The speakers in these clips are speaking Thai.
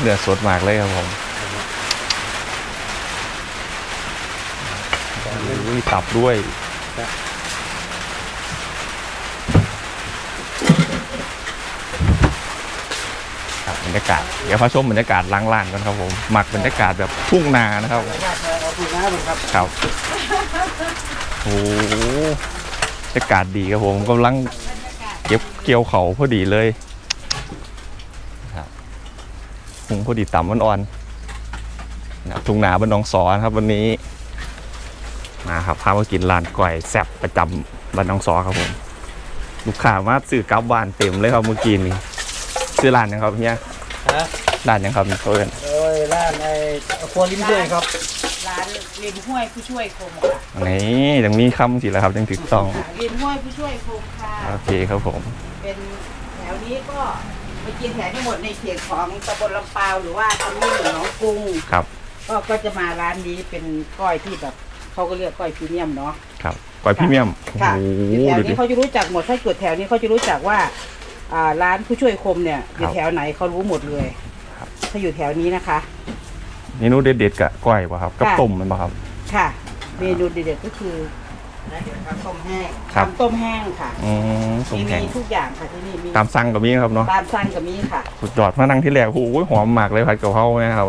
เนื้อสดมากเลยครับผมอุ้ยตับด้วยครับบรรยากาศ เดี๋ยวพาชมบรรยากาศล้างล่างกันครับผม หมักบรรยากาศแบบทุ่งนานะครับเอาคุณน้าดูครับครับโอ้โหบรรยากาศดีครับผมกำลังเก็บเกี่ยวเขาพอดีเลยครับ หุงพอดีต่ำอ่อนๆนะทุ่งนาบ้านหนองสอนครับวันนี้มาครับพามากินร้านก๋วยแซ่บประจำบ้านหนองสอครับผมลูกค้ามาซื้อกลับบ้านเต็มเลยครับเมื่อกี้นี้ซื้อร้านยังครับเฮียฮะร้านยังครับเพื่อนโดยร้านไอ้ครัวลิ้นด้วยครับ ร้านริมห้วยผู้ช่วยคมค่ะนี่ยังมีคำสิแล้วครับยังถูกต้องริมห้วยผู้ช่วยคมค่ะโอเคครับผม เป็นแถวนี้ก็ ไปกินแถวทั้งหมดในเขตของตำบลลำปาวหรือว่าตำบลหนองกรุงครับ ก็ก็จะมาร้านนี้เป็นก้อยที่แบบเขาก็เรียกก้อยพรีเมียมเนาะ ครับก๋วยพรีเมียมค่ะโอ้อยู่โหแถวดูดิ นี้เขาจะรู้จักหมด ถ้าเกิดแถวนี้เขาจะรู้จักว่าอ่าร้านผู้ช่วยคมเนี่ยอยู่ครับแถวไหนเขารู้หมดเลยครับ ถ้าอยู่แถวนี้นะคะ เมนูเด็ดๆกับก้อยป่ะครับ กับค่ะ ต้มมันป่ะครับ ค่ะ เมนูเด็ดๆก็คือ นะเดี๋ยวทำต้มแห้งครับ ทำต้มแห้งค่ะอืมต้มมีแข็งมีทุกอย่างค่ะที่นี่มีตามสั่งกับมีครับเนาะตามสั่งกับมีค่ะสุดยอดมานั่งที่แรกโอ้โหหอมมากเลยผัดกะเพราเนี่ยครับ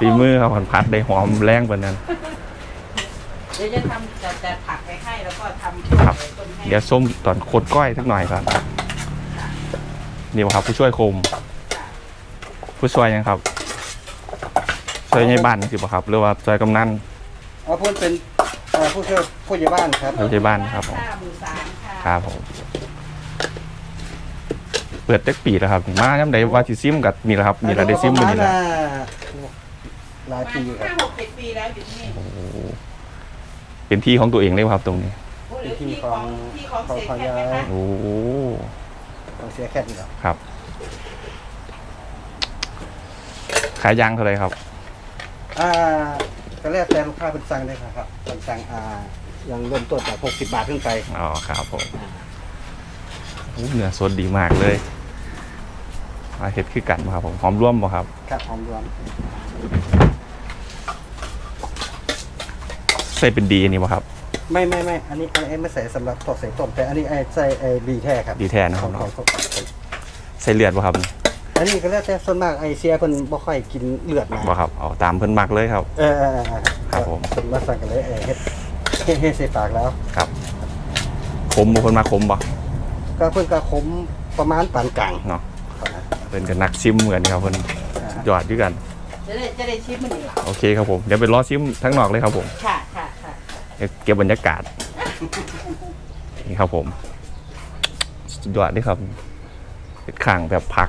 ฝีมือครับผัดผัดได้หอมแรงกว่านั้น เดี๋ยวจะทำจะจะผักไปให้แล้วก็ทำครับ ต้มแห้งเดี๋ยวส้มตอนโคดก้อยสักหน่อยครับนี่บ่ครับผู้ช่วยคม ผู้ช่วยยังครับช่วยในบ้านสิบ่ครับหรือว่าช่วยกำนันเอาพูดเป็นเอ่อผู้ช่วยผู้ใหญ่บ้านครับ ผู้ใหญ่บ้านครับผมข้าวหมูสามค่ะครับผมเปิดเต็กปีแล้วครับ มาย้ำใดว่าสิซิมกับนี่แหละครับนี่แหละได้ซิมปมื้อระมาณนี้แหละน่ะหลายประปีมาณครัห้าบหกเจ็ดปีแล้วอยู่ที่นี่โอ้โหเป็นที่ของตัวเองเลยครับตรงนี้โอ้หรือที่ของที่ของเสียแค่ไหมคะโอ้โหต้องเสียแค่นี้ครับครับ ขายยางเท่าไหรครับ อ่า ก็แล้วแต่ลูกค้าเป็นสั่งเลยครับเป็นสั่งอ่ายังเริ่มต้นจาก60 บาทขึ้นไปอ๋อครับผมโอ้เนื้อสดดีมากเลยมาเห็ดคือกันบ่ครับผมหอมร่วมบ่ครับครับหอมรวมใส่เป็นดีอันนี้บ่ครับ ไม่ไม่ไม่อันนี้อันนี้ไม่ใส่สำหรับทอดใส่ต้มแต่อันนี้ไอ้ใส่ไอ้ดีแท้ครับดีแท้นะคขรัอบงเนาะของของใส่เลือดบ่ครับ อันนี้ก็แล้วแต่ส่วนมากไอ้เสียเพิ่นบ่ค่อยกินเลือดมาบ่ครับเอาตามเพิ่นมักเลยครับเออเออเออเออครับผม เพิ่นมาสั่งกันเลยเออเฮ็ดเฮ็ดเฮ็ดใส่ปากแล้ว ครับขมบ่เพิ่นมาขมบ่ก็เพิ่นก็ขมประมาณปานกลางเนาะเพิ่นก็นักซิมเหมือนครับเพิ่นอ่ายอดด้วยกัน จะได้จะได้ชิมมันอีกโอเคครับผมเดี๋ยวไปรอซิมทั้งนอกเลยครับผม ค่ะค่ะค่ะเก็บบรรยากาศนี่ครับผมสุดยอดเลยครับเป็นข่างแบบผัก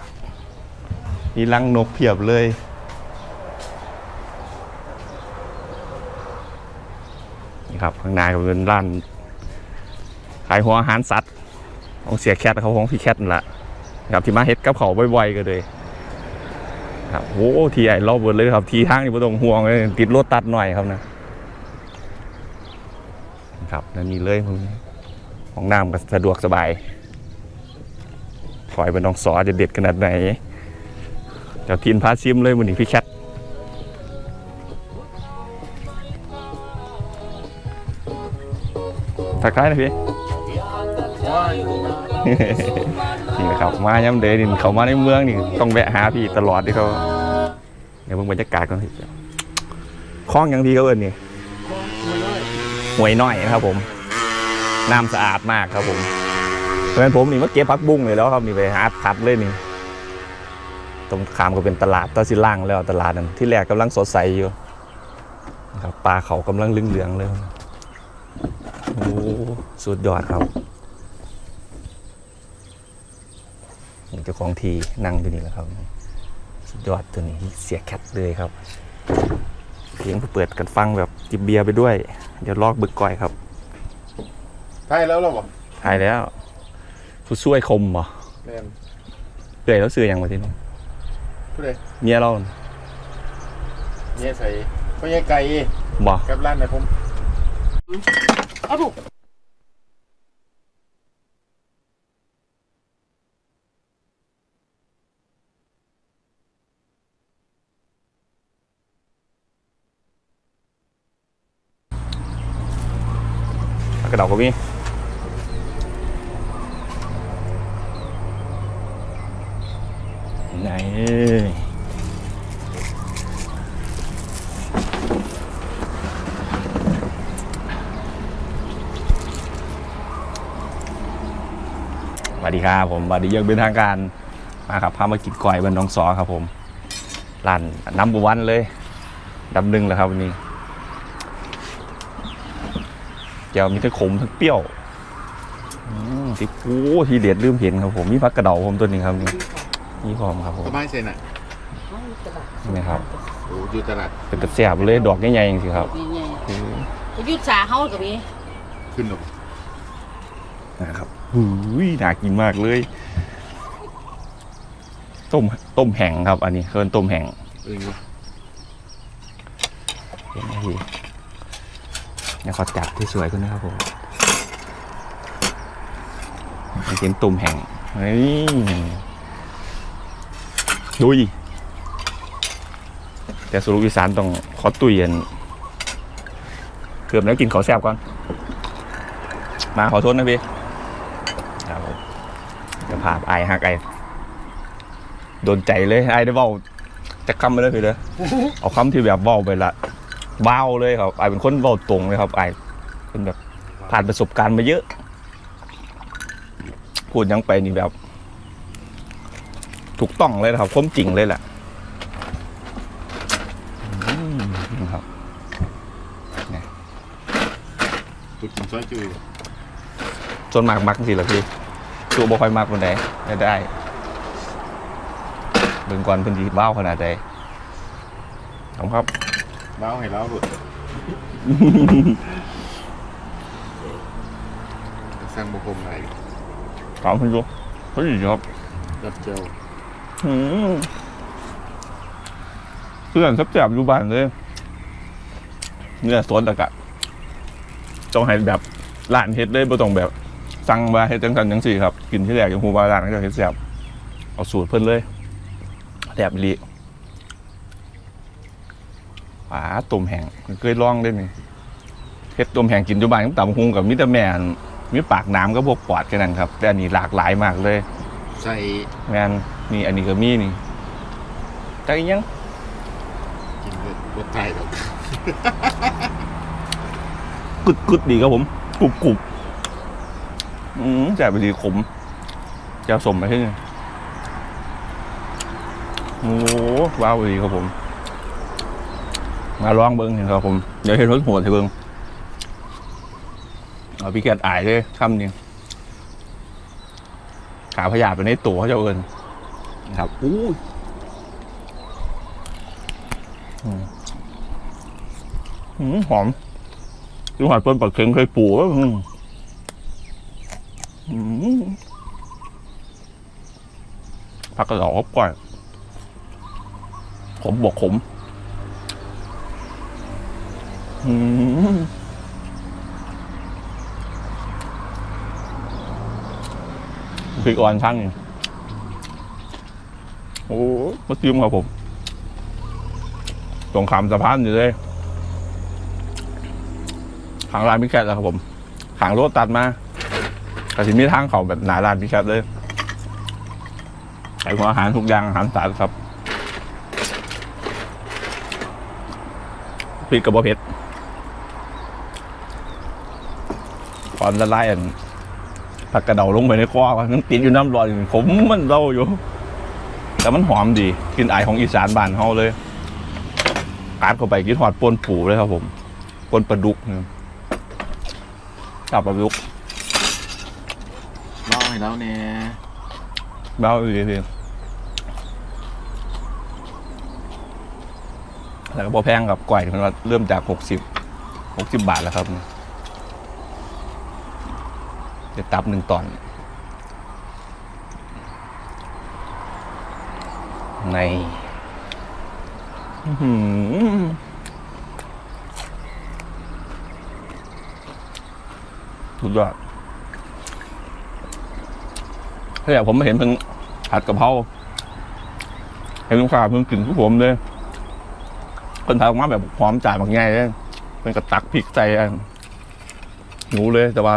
มีรังนกเพียบเลย นี่ครับ ข้างในก็เป็นร้าน ขายหัวอาหารสัตว์ ของเสียแคทเขาของพี่แคทนั่นแหละครับที่มาเฮ็ดกับเขาบ่อยๆก็เลยครับโอ้ทีไอ้รอบเบิดเลยครับ ทีทางนี่บ่ต้องห่วงเลยติดรถตัดหน่อยครับนะครับนั่นนี่เลยมึงห้องน้ำก็สะดวกสบายคอยเป็นน้องสอจะเด็ดขนาดไหน เจ้าทินพาซิมเลยมือนี้พี่แคททักทายนะพี่นี่นะครับมาย้ำเดนินเขามาในเมืองนี่ต้องแวะหาพี่ตลอดที่เขาเดี๋ยวเพิ่งบรรยากาศก่อนสิคล้องหยังพี่เขาเอินนี่หวยน้อยนะครับผมน้ำสะอาดมากครับผมเพราะฉะนั้นผมนี่มาเก็บพักบุ้งเลยแล้วครับนี่ไปหาพัดเลยนี่ ตรงขามก็เป็นตลาดตอนสิล่างแล้วตลาดนั้นที่แรกกำลังสดใสอยู่นะครับปลาเขากำลังเหลืองๆเลยโอ้สุดยอดครับนี่เจ้าของทีนั่งอยู่นี่แหละครับ สุดยอดตัวนี้เสียแคทเลยครับเสียงเปิดกันฟังแบบจิบเบียร์ไปด้วย เดี๋ยวลอกบึกก่อยครับใช่แล้วเหรอวะถ่ายแล้วผู้ช่วยคมบ่แมนเอื่อยแล้วซื้อหยังมาที่นี่ ผู้ใดเมียเราเนี่ยใส่พ่อใหญ่ไก่บ่ กับร้านไหนผม เอาถูกผักกระเดาก็มี ไหนสวัสดีครับผมสวัสดีเยังเป็นทางการมาครับพามากินก่อยบนน้องสอครับผมร้านน้ำบุวันเลยดำหนึ่งแล้วครับวันนี้แก้วมีทั้งขมทั้งเปรี้ยวอืมที่โอ้ทีเด็ดลืมเห็นครับผมมีผักกระเดาผมตัวนี้ครับนี่ นี่พร้อมครับผมสบายเซนอะนี่ครับ โอ้อยู่ตลาดเป็นตะเสียบเลยดอกใหญ่ๆจริงๆครับนี่ไงคือยุทธสาเขากับมีขึ้นหรอกนะครับหูยน่ากินมากเลย ต้มต้มแห้งครับ อันนี้เคินต้มแห้งเออวะเห็นไหมพี่เนี่ยขอจับที่สวยกันนะครับผมอันนี้เป็นต้มแห้งนี่ ดุยแต่สุรุอีสานต้องขอตุยอันเกือบแล้วกินขอแซบก่อน มาขอโทษนะพี่ครับผมจะพาไอายหักไอโดนใจเลยไอายได้เบ้าจะคำไปเลยพี่เลยเอาคำที่แบบเบ้าไปละเบ้าเลยครับไอเป็นคนเบ้าตรงเลยครับไอเป็นแบบผ่านประสบการณ์มาเยอะ พูดยังไปนี่แบบ ถูกต้องเลยนะครับความจริงเลยแหละอืมนะครับตุกกินซอยจุ้ยส่วนมากมักสิเหรอพี่ตัวบ่ค่อยมักคนใดได้ได้เบิ่งก่อนเพิ่นสิบ้าวขนาดใดขอบคุณครับเบ้าให้เราหลุดสร้างบุคคลไหนขอบคุณครับเฮ้ยครับรับเจ้าอืม เพื่อนแซ่บๆอยู่บ้านเลยเนื้อสดตะกะต้องให้แบบร้านเฮ็ดเลยบ่ต้องแบบสั่งมาเฮ็ดจังซั่นจังซี่ครับ กินที่แรกยังฮู้ว่าร้านเขาจะเฮ็ดแซ่บเอาสูตรเพิ่นเลยแซ่บอีหลีป๋าต้มแห้งเคยลองเด้นี่เฮ็ดต้มแห้งกินอยู่บ้านกับตำบักหุงกับมีแต่แม่นมีปากน้ำก็พวกปอดแค่นั้นครับ แต่อันนี้หลากหลายมากเลย ใส่แม่น นี่อันนี้ก็มีนี่จักอีหยังกินรถรถไทยหรอกกึดกึดดีครับผมกรุบกรุบอืมแจ่บไปดีขมจะสมไปที่นี่โอ้ว้าวดีครับผม มาลองเบิ้งเห็นครับผม เดี๋ยวเห็นรถหัวให้เบิ้งเอาพี่แกดอายเลยคำนี้ขาพยาธิไปในตัวเขาจะเอินนะ ครับอู้ยอืมอืมหอมดูหัดเปิ้ลปักเข็งเคยปลูกอืมอืมผักกระเหลาก่อนขมบวกขมอืมพริกอ่อนช่างนี่ โอ้มาจิ้มครับผมตรงขามสะพานอยู่เลยขางร้านพิแคทแล้วครับผมขางรถตัดมาแต่ทีมีทางเขาแบบหนาร้านพิแคทเลยใส่หัวอาหารทุกอย่างอาหารสารครับพริกกับบะเผ็ดตอนละลายอันผักกระเดาลงไปในคอมันติดอยู่น้ำร้อนผมมันเล่าอยู่ แต่มันหอมดีกลินไอายของอีสานบ้านเขาเลยการเข้าไปกินหอดปนปูเลยครับผมปนปลาดุกเนี่ยจับปลาดุกเบ้าให้เราเนี่ยเบาอีกทีแล้วก็พอแพงกับก่อยมันว่าเริ่มจากหกสิบหกสิบบาทแล้วครับจะตับหนึ่งตอน ในอื้อหือสุดยอดถ้าอยากผมมาเห็นเพิ่งผัดกะเพราเห็นลูกค้าเพิ่งกลิ่นผู้ผมเลยเพิ่นทำออกมาแบบหอมจ่ายบางไงเลยเป็นกระตักพริกใส่อันหนูเลย แต่ว่า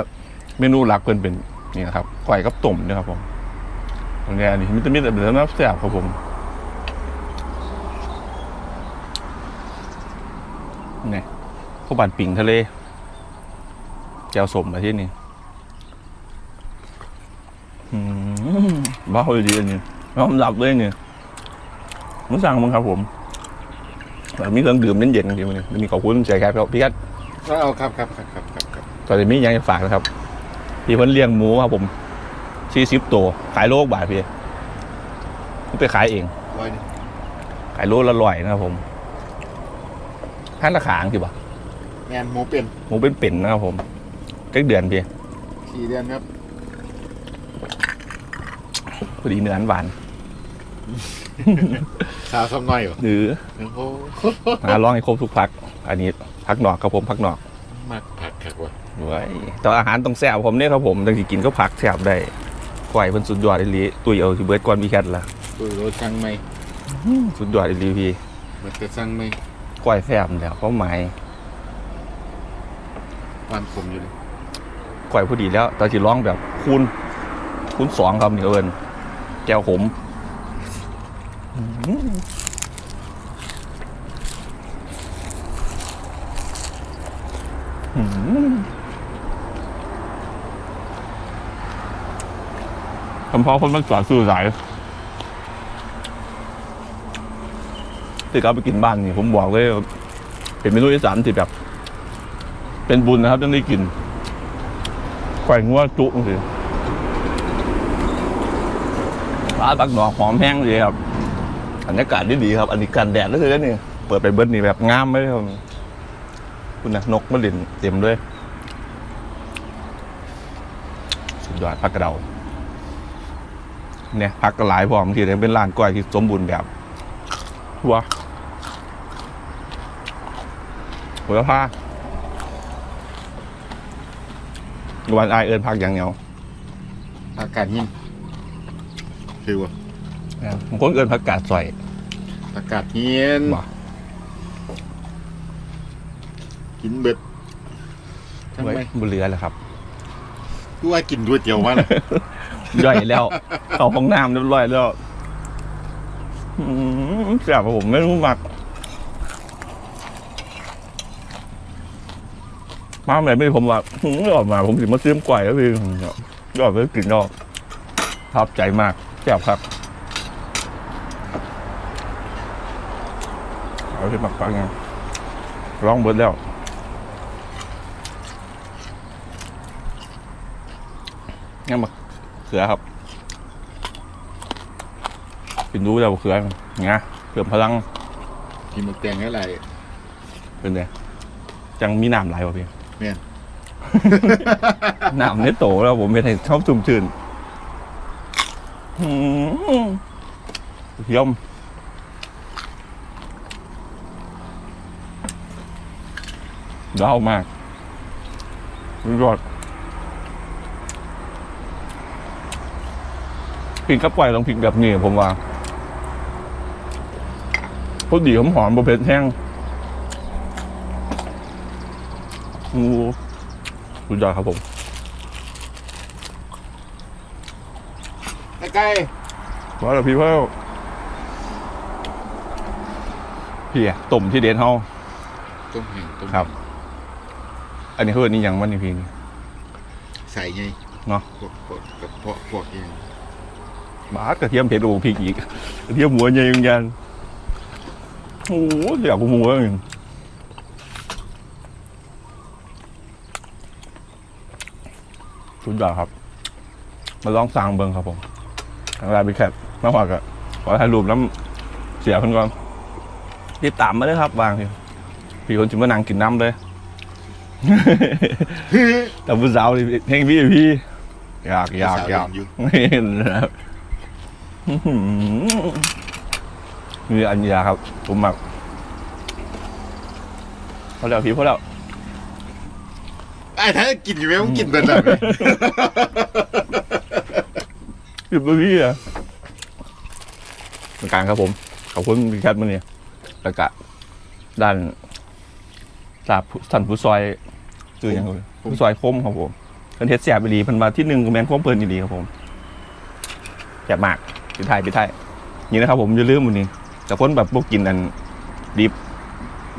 เมนูหลักเพิ่นเป็นนี่นะครับก้อยกับต้มนะครับผมตรงนี้อันนี้มิตรมิตรเดือดน้ำแซ่บครับผมนี่ ข้าวบันปิ่งทะเล แก้วสมมาที่นี่บ้าเลยดีอันนี้น้องหลับเลยเนี่ยมึงสั่งมึงครับผมแต่มีเครื่องดื่มเย็นๆจริงๆมันมีขอบคุณใจครับพี่กัดก็เอาครับครับครับครับครับตอนนี้มียังจะฝากนะครับ พี่เพิ่นเลี้ยงหมูครับผมสี่สิบตัว ขายโลกบาทพี่ไปขายเองร้อยหนึงขายโลละร้อยนะครับผมท่านละขางสิบ่ะ งานหมูเป็นหมูเป็นเป็นๆนะครับผมเจ็ดเดือนพี่สี่เดือนครับพอดีเนื้ออันหวานสาวซ้ำน้อยเหรอหรือโอ้โหมาลองให้ครบทุกพัก อันนี้พักหนอกครับผมพักหนอกมากผักคักว่ะด้วยแต่อาหารต้องแซ่บผมเนี่ยครับผมตั้งที่กินก็พักแซ่บได้กล้วยเพิ่นสุดยอดอีหลีตุยเอาที่เบิร์ดก่อนมีแคทละตัวรถสั่งไหมสุดยอดอีหลีพี่มันจะสั่งไหมกล้วยแซ่บแล้วเขาหมาย วันผมอยู่เลยก่อยพอดีแล้ว แต่สิร้องแบบคูณคูณสองครับนี่เอิญแก้วขมอื้อหือคำพ่อคนมันสอนสื่อสายที่เขาไปกินบ้านนี่ผมบอกเลยว่าเป็นเมนูอีสานที่แบบ เป็นบุญนะครับต้องได้กินไข่งัวจุจริงปลาตักหนอกหอมแห้งเลยครับบรรยากาศดีดีๆครับ อันนี้กันแดดแล้วเลยนี่เปิดไปเบิร์ดนี่แบบงามไหมครับคุณนะนกมาเล่นเต็มด้วยสุดยอดพักกระเดาเนี่ยพักกระหลายพร้อมทีเดียวเป็นร้านก้อยที่สมบูรณ์แบบหัวหัวผ้า วันอายเอิญพักอย่างเหนียวอากาศเย็นคือว่าบางคนเอิญพักกาดใส่อากาศเย็นว่ะกินเบ็ดทำไว้ไมบนเรือแหละครับกูว่ากินด้วยเจียวมาเลยย่อยแล้วเข้าห้องน้ำเรียบร้อยแล้วอืมแซ่บอะผมไม่รู้มัก มาแบบไม่ผมว่าหืมออกมา ผมถึงมาซื้อก๋วยแล้วพี่ยอดไปกินยอดชอบใจมากแซ่บครับเอาที่หมักปังไงร้องเบิดแล้วงั้นมาเขือครับกินรู้แล้วเขือไงเพิ่มพลังกินหมกแตงอะไรเป็นไงจังมีน้ำไหลวะพี่ แม่นน้ำเนี่ยโตแล้วผมเป็นไงชอบชุ่มชื่นยมเล่ามากยอดกินกับไก่ต้องพริกแบบนี้ผมว่าพอดีหอมหอมบะเพ็ดแห้ง งูสุดยอดครับผมไอ้ไก่ว่าแล้วพี่เพิ่มพี่อะต้มที่เดนเฮาต้มแห้งต้มครับ อันนี้คืออันนี้ยังมันนี่พี่นี่ ใส่ไงเนาะ พวกพวกกับพวกพวกเองบาสกระเทียมเผ็ดโอ้พริกอีกกระเทียมหัวใหญ่ยังยันโอ้โหอยากกูหมูเลย สุดยอดครับ มาลองสั่งเบิ้งครับผมทางร้านบิแคทมาหอกอะขอถ่ายรูปน้ำเสียเพิ่นก่อนติดตามมาเลยครับวางพี่พี่คนจิมานั่งกินน้ำเลย แต่ผู้สาวนี่เพลงพี่พี่อยากอยากอยากอยู่นี่นะครับอื้อหือมีอันยาครับผมแบบพอแล้วพี่พอแล้ว ไอ้ถ้ากินอยู่ไหมมึงกินเป็นแบบหยุดไปพี่อะเป็นกลารครับผม ขอบคุณพี่แคทมาเนี่ยแล้วก็ด้านสาบสันผู้ซอยชื่อหยังเลยผู้ซอยคมครับผมเพิ่นเฮ็ดแซ่บอีหลีเพิ่นมาที่หนึ่งก็แม่นความเพิ่นอีหลีครับผมแซ่บมากปิดท้ายปิดท้ายนี่นะครับผมอย่าลืมมื้อนี้แต่คนแบบบ่กินอันดิบ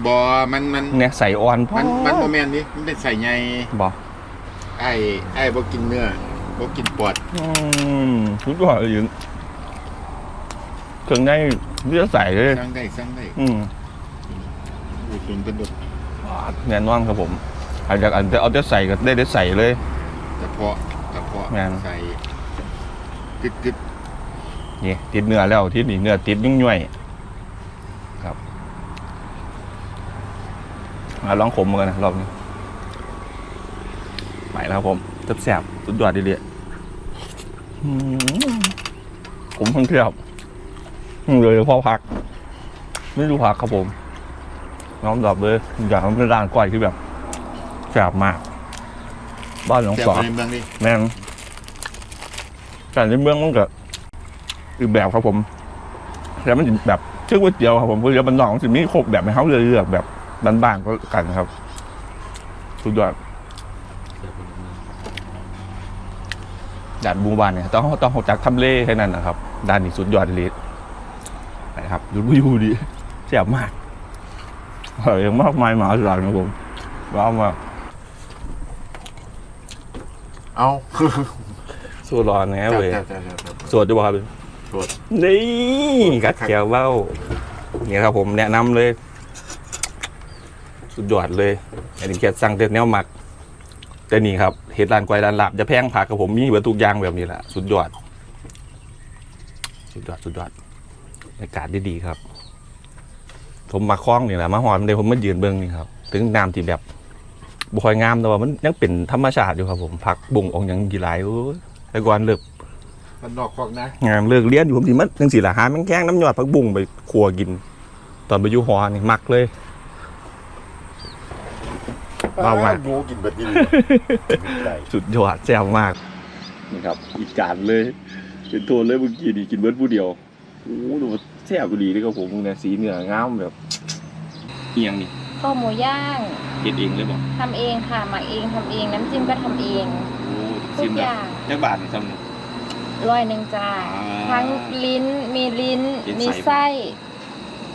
บ่มันมันเนี่ยใส่อ่อนพอมันมันบ่แม่นนี่มันเป็นใส่ใหญ่บ่ไอ้ไอ้บ่กินเนื้อบ่กินปอดอืมทุกอย่างเลยอยู่เครื่องในเลือดใส่เลยสั่งได้สั่งได้อืมอุดหนุนเป็นดอกแน่นอนครับผมอาจจะอันจะเอาจะใส่ก็ได้ได้ใส่เลยกระเพาะกระเพาะแม่นใส่กึดกึดนี่ติดเนื้อแล้วที่นี่เนื้อติดยุ่งย่วยครับ มาลองขมกันนะรอบนี้ไปแล้วครับผมแซ่บๆสุดยอดดีเลยอืมขมทั้งเทียบอืมเลยพ่อพัก ไม่รู้พักครับผม น้องดอบเลยอยากให้มันเป็นร้านก้อยที่แบบแซ่บมาก บ้านหลวงแซ่บสอไปในเมืองนี่แม่งแต่ในเมืองมันก็อีกแบบครับผมแต่มันจะแบบชื่อก๋วยเตี๋ยวครับผมก๋วยเตี๋ยวบ้านนอกมันจะมีครบแบบให้เขาเลือกแบบ บ้านๆก็กันครับ สุดยอดด่านบูบานเนี่ยต้องต้องหกจักทำเล่แค่นั้นนะครับด้านนี้สุดยอดเลยนะครับดูวิวดีแซ่บมากอร่อยมากมายมหาศาลครับผมว้าวมากเอาสู้ร้อนแน่เว้ยจ้าจ้าจ้าจ้าสวดจะบอกครับสวดนี่กัดแก้วเบ้าเนี่ยครับผมแนะนำเลย สุดยอดเลยอันนี้แค่สั่งแต่แนวหมัก แต่นี่ครับเห็ดร้านกวายร้านลาบจะแพงผักกับผมมีเบอร์ทุกอย่างแบบนี้แหละสุดยอด สุดยอดสุดยอดอากาศดีๆครับ ผมมาคล้องนี่แหละมาหอนเดี๋ยวผมมายืนเบื้องนี่ครับ ถึงน้ำที่แบบบ่ค่อยงามแต่ว่ามันยังเป็นธรรมชาติอยู่ครับผมผักบุ่งออกอย่างกี่หลายโอ้ยแต่ก่อนเลิกมันนอกคอกนะงานเลิกเรียนอยู่ผมสิมันจังสิล่ะหาแมงแข้งน้ำยอดผักบุ้งไปครัวกิน ตอนไปอยู่หอนี่มักเลย ว้าวมากหมูกินเบิดนี่ได้สุดยอดแซ่บมากนี่ครับอีกจานเลย เป็นโทนเลยเมื่อกี้นี่กินเบิร์ดผู้เดียวโอ้โหดูว่าแซ่บดีเลยครับผมเนี่ยสีเนื้องามแบบเอียงนี่ข้าวหมูย่างเฮ็ดเองเลยบอกทำเองค่ะหมักเองทำเองน้ำจิ้มก็ทำเองทุกอย่างจักบาทนี่ทำนี่ร้อยหนึ่งจ้าทั้งลิ้นมีลิ้นมีไส้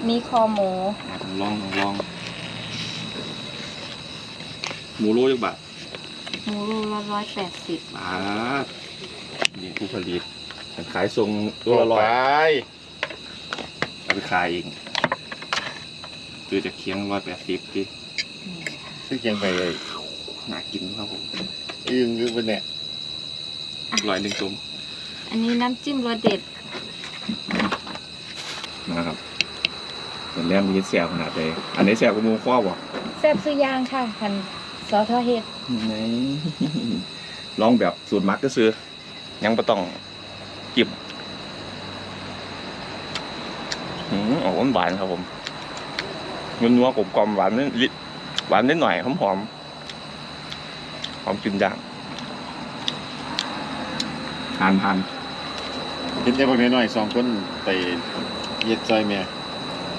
มีคอหมูอะผมลองลอง หมูโลจักบาทหมูรูละร้อยแปดสิบมานี่ผู้ผลิตขายทรงตัวละร้อยไปเอาไปขายเองคือจะเคียงร้อยแปดสิบดิซื้อเคียงไปเลยน่ากินครับผมอึ้งอึ้งเป็นเนี่ยร้อยหนึ่งตุ้มอันนี้น้ำจิ้มรสเด็ดนะครับเป็นแรมมีแซวขนาดเลยอันนี้แซวกับหมูข้อบ่แซ่บสุดย่างค่ะพัน ซอสทอดเห็ดไหนลองแบบสูตรมักก็ซื้อยังไม่ต้องจิบอืมออกหวานๆครับผมนัวนัวๆกลมกลอมๆหวานนิดหวานนิดหน่อยหอมหอมๆหอมกินย่างทานทานเห็นแต่พวกน้อยๆสองคนไปเย็ดซอยเมีย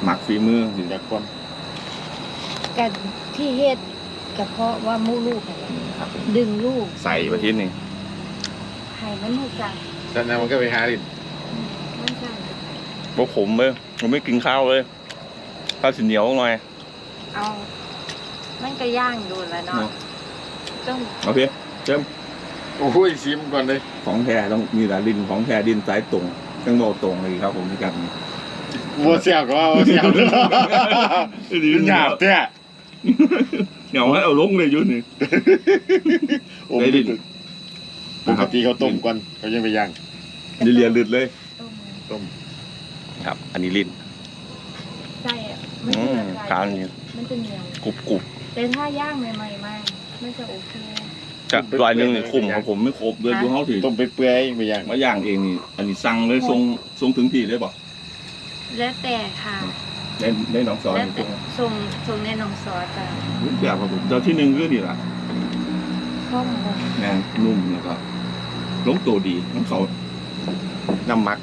หมักฝีมืออยากความกันที่เห็ด ก็เพราะว่ามูลูกนั่นแหละครับ ดึงลูกใส่ไปที่นี่ไข่มันหมูจังจากนั้นมันก็ไปหาดิมันจังบ่ขมเลยผมไม่กินข้าวเลยข้าวสีเหนียวหน่อย เอา มันก็ย่างดูแล้วเนาะเนาะต้องโอเคโอ้ยซิมก่อนเลยของแท้ต้องมีแต่ดินของแท้ดินสายตรงต้องโดตรงเลยครับผมที่กันบัวเสียบก็ว่าบัวเสียบเลยมันหยาบเนี่ย เหนียวให้เอาลงเลยยุ่นนี่ โอ้ได้ดิ ปกติเขาต้มก่อนเขายังไปย่างดิเลียลืดเลย ต้มต้ม ครับ อันนี้ลิ้นไส้อะมันอืจะมละลายทานนี่มันจะเหนียว กรุบกรุบแต่ถ้าย่างใหม่ๆมากมันจะโอเคจากรอยหนึงนี่คุ้มของผมไม่ครบเลยดูเขาถือต้มไปเปื่อยไปย่างมาย่างเองนี่ อันนี้สั่งเลยทรงทรงถึงที่ได้ป่ะแล้วแต่ค่ะ ได้ได้น้องสอนแล้วทรแต่งส่งส่งในหนองซอสจ้ะรู้จักครับผมเจ้าที่หนึ่งคือนี่แหละข้อมูลงานนุ่มแล้วก็ลงตัวดีของเขาน้ำมัก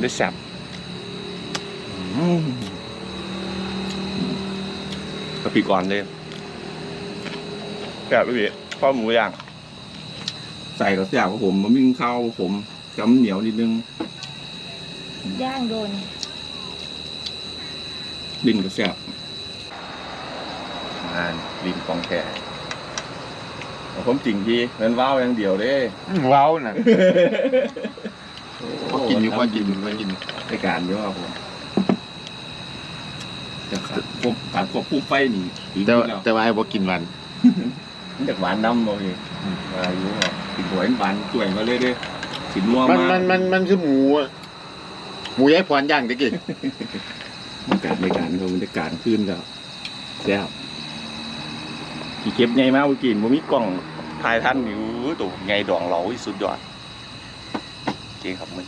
ได้แซ่บอืมกะปิก่อนเลยแบบพี่ข้าวหมูย่างใส่กับแซ่บของผมมันมีข้าวผมจำเหนียวนิดนึง ย่างโดน ดินกับแซ่บงานดินของแท้เอาผมจริงที่เงินว้าวอย่างเดียวเด้ว้าวน่ะพอกินอยู่พอกินพอกินในการเยอะครับผมแต่ขาดควบการควบคู่ไฟนี่ถึงแต่ที่ว่าแล้วแต่ว่าไอ้บ่กินมันมันจากหวานน้ำบ่พี่มาอยู่ครับกินหวยหวานจ่วยมาเลยเด้สินนัวมันมากมันมันมันคือหมูอะหมูยายพรย่างตะกี้ บรรยากาศในการเขาบรรยากาศขึ้นก็แซ่บกี่เก็บไงมากเมื่อกี้ผมมีกล้องถ่ายท่านอยู่ตัวไงดองเราสุดยอดจริงครับมึง